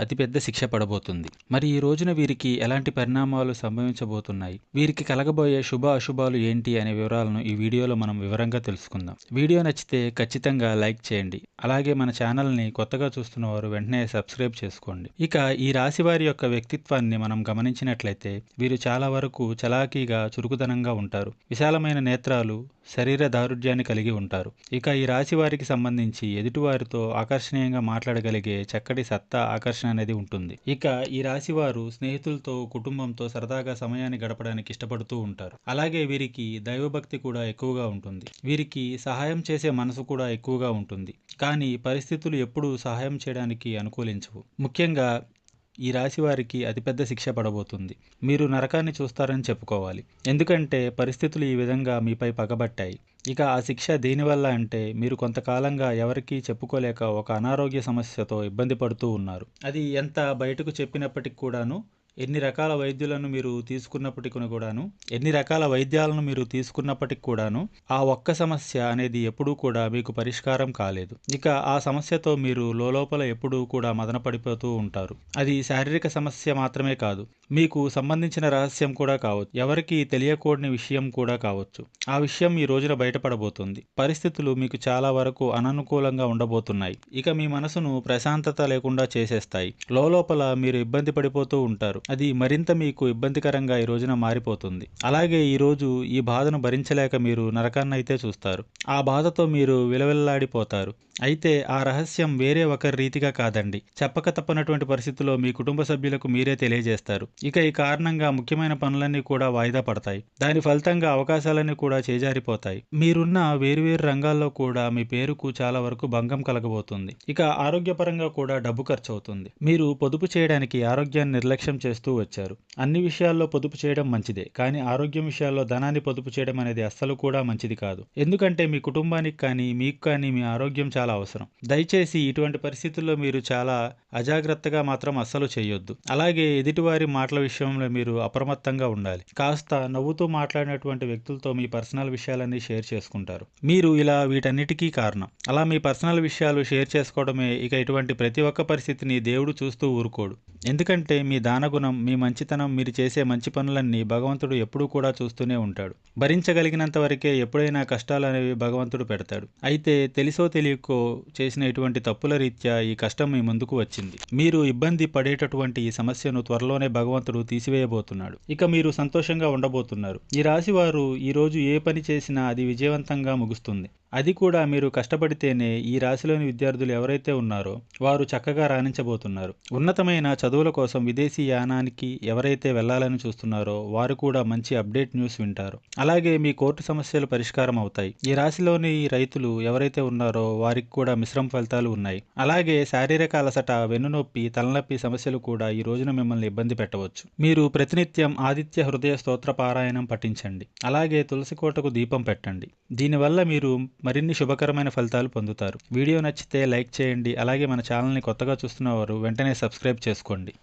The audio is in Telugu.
అతిపెద్ద శిక్ష పడబోతుంది. మరి ఈ రోజున వీరికి ఎలాంటి పరిణామాలు సంభవించబోతున్నాయి? వీరికి కలగబోయే శుభ అశుభాలు ఏంటి అనే వివరాలను ఈ వీడియోలో మనం వివరంగా తెలుసుకుందాం. వీడియో నచ్చితే ఖచ్చితంగా లైక్ చేయండి. అలాగే మన ఛానల్ని కొత్తగా చూస్తున్న వారు వెంటనే సబ్స్క్రైబ్ చేసుకోండి. ఇక ఈ రాశి వారి యొక్క వ్యక్తిత్వాన్ని మనం గమనించినట్లయితే వీరు చాలా వరకు చలాకీగా చురుకుదనంగా ఉంటారు. విశాలమైన నేత్రాలు శరీర దారుఢ్యాన్ని కలిగి ఉంటారు. ఇక ఈ రాశి వారికి సంబంధించి ఎదుటివారితో ఆకర్షణీయంగా మాట్లాడగలిగే చక్కటి సత్తా ఆకర్షణ అనేది ఉంటుంది. ఇక ఈ రాశి వారు స్నేహితులతో కుటుంబంతో సరదాగా సమయాన్ని గడపడానికి ఇష్టపడుతూ ఉంటారు. అలాగే వీరికి దైవభక్తి కూడా ఎక్కువగా ఉంటుంది. వీరికి సహాయం చేసే మనసు కూడా ఎక్కువగా ఉంటుంది. కానీ పరిస్థితులు ఎప్పుడూ సహాయం చేయడానికి అనుకూలించవు. ముఖ్యంగా ఈ రాశి వారికి అతిపెద్ద శిక్ష పడబోతుంది. మీరు నరకాన్ని చూస్తారని చెప్పుకోవాలి. ఎందుకంటే పరిస్థితులు ఈ విధంగా మీపై పగబట్టాయి. ఇక ఆ శిక్ష దేనివల్ల అంటే మీరు కొంతకాలంగా ఎవరికీ చెప్పుకోలేక ఒక అనారోగ్య సమస్యతో ఇబ్బంది పడుతూ ఉన్నారు. అది ఎంత బయటకు చెప్పినప్పటికి కూడాను ఎన్ని రకాల వైద్యులను మీరు తీసుకున్నప్పటికీ కూడాను ఎన్ని రకాల వైద్యాలను మీరు తీసుకున్నప్పటికి కూడాను ఆ ఒక్క సమస్య అనేది ఎప్పుడూ కూడా మీకు పరిష్కారం కాలేదు. ఇక ఆ సమస్యతో మీరు లోపల ఎప్పుడూ కూడా మదన పడిపోతూ ఉంటారు. అది శారీరక సమస్య మాత్రమే కాదు మీకు సంబంధించిన రహస్యం కూడా కావచ్చు ఎవరికి తెలియకూడని విషయం కూడా కావచ్చు. ఆ విషయం ఈ రోజున బయటపడబోతుంది. పరిస్థితులు మీకు చాలా వరకు అననుకూలంగా ఉండబోతున్నాయి. ఇక మీ మనసును ప్రశాంతత లేకుండా చేసేస్తాయి. లోపల మీరు ఇబ్బంది పడిపోతూ ఉంటారు. అది మరింత మీకు ఇబ్బందికరంగా ఈ రోజున మారిపోతుంది. అలాగే ఈరోజు ఈ బాధను భరించలేక మీరు నరకాన్నైతే చూస్తారు. ఆ బాధతో మీరు విలవిల్లాడిపోతారు. అయితే ఆ రహస్యం వేరే ఒకరి రీతిగా కాదండి. చెప్పక తప్పనటువంటి పరిస్థితుల్లో మీ కుటుంబ సభ్యులకు మీరే తెలియజేస్తారు. ఇక ఈ కారణంగా ముఖ్యమైన పనులన్నీ కూడా వాయిదా పడతాయి. దాని ఫలితంగా అవకాశాలన్నీ కూడా చేజారిపోతాయి. మీరున్న వేరువేరు రంగాల్లో కూడా మీ పేరుకు చాలా వరకు భంగం కలగబోతుంది. ఇక ఆరోగ్యపరంగా కూడా డబ్బు ఖర్చు అవుతుంది మీరు పొదుపు చేయడానికి ఆరోగ్యాన్ని నిర్లక్ష్యం చేస్తూ వచ్చారు. అన్ని విషయాల్లో పొదుపు చేయడం మంచిదే కానీ ఆరోగ్యం విషయాల్లో ధనాన్ని పొదుపు చేయడం అనేది అస్సలు కూడా మంచిది కాదు. ఎందుకంటే మీ కుటుంబానికి కానీ మీకు కానీ మీ ఆరోగ్యం చాలా అవసరం. దయచేసి ఇటువంటి పరిస్థితుల్లో మీరు చాలా అజాగ్రత్తగా మాత్రం అస్సలు చేయొద్దు. అలాగే ఎదుటివారి మాటల విషయంలో మీరు అప్రమత్తంగా ఉండాలి. కాస్త నవ్వుతూ మాట్లాడినటువంటి వ్యక్తులతో మీ పర్సనల్ విషయాలన్నీ షేర్ చేసుకుంటారు. మీరు ఇలా వీటన్నిటికీ కారణం. అలా మీ పర్సనల్ విషయాలు షేర్ చేసుకోవడమే ఇక ఇటువంటి ప్రతి ఒక్క పరిస్థితిని దేవుడు చూస్తూ ఊరుకోడు. ఎందుకంటే మీ దానగుణం మీ మంచితనం మీరు చేసే మంచి పనులన్నీ భగవంతుడు ఎప్పుడూ కూడా చూస్తూనే ఉంటాడు. భరించగలిగినంత వరకే ఎప్పుడైనా కష్టాలు అనేవి భగవంతుడు పెడతాడు. అయితే తెలిసో తెలియకో చేసిన ఇటువంటి తప్పుల రీత్యా ఈ కష్టం మీ ముందుకు వచ్చింది. మీరు ఇబ్బంది పడేటటువంటి ఈ సమస్యను త్వరలోనే భగవంతుడు తీసివేయబోతున్నాడు. ఇక మీరు సంతోషంగా ఉండబోతున్నారు. ఈ రాశి వారు ఈ రోజు ఏ పని చేసినా అది విజయవంతంగా ముగుస్తుంది. అది కూడా మీరు కష్టపడితేనే ఈ రాశిలోని విద్యార్థులు ఎవరైతే ఉన్నారో వారు చక్కగా రాణించబోతున్నారు. ఉన్నతమైన చదువుల కోసం విదేశీ యానానికి ఎవరైతే వెళ్ళాలని చూస్తున్నారో వారు కూడా మంచి అప్డేట్ న్యూస్ వింటారు. అలాగే మీ కోర్టు సమస్యలు పరిష్కారం అవుతాయి. ఈ రాశిలోని రైతులు ఎవరైతే ఉన్నారో వారికి కూడా మిశ్రమ ఫలితాలు ఉన్నాయి. అలాగే శారీరక అలసట వెన్నునొప్పి తలనొప్పి సమస్యలు కూడా ఈ రోజున మిమ్మల్ని ఇబ్బంది పెట్టవచ్చు. మీరు ప్రతినిత్యం ఆదిత్య హృదయ స్తోత్ర పారాయణం పఠించండి. అలాగే తులసి కోటకు దీపం పెట్టండి. దీనివల్ల మీరు మరిన్ని శుభకరమైన ఫలితాలు పొందుతారు. వీడియో నచ్చితే లైక్ చేయండి. అలాగే మన ఛానల్ని కొత్తగా చూస్తున్న వారు వెంటనే సబ్స్క్రైబ్ చేసుకోండి.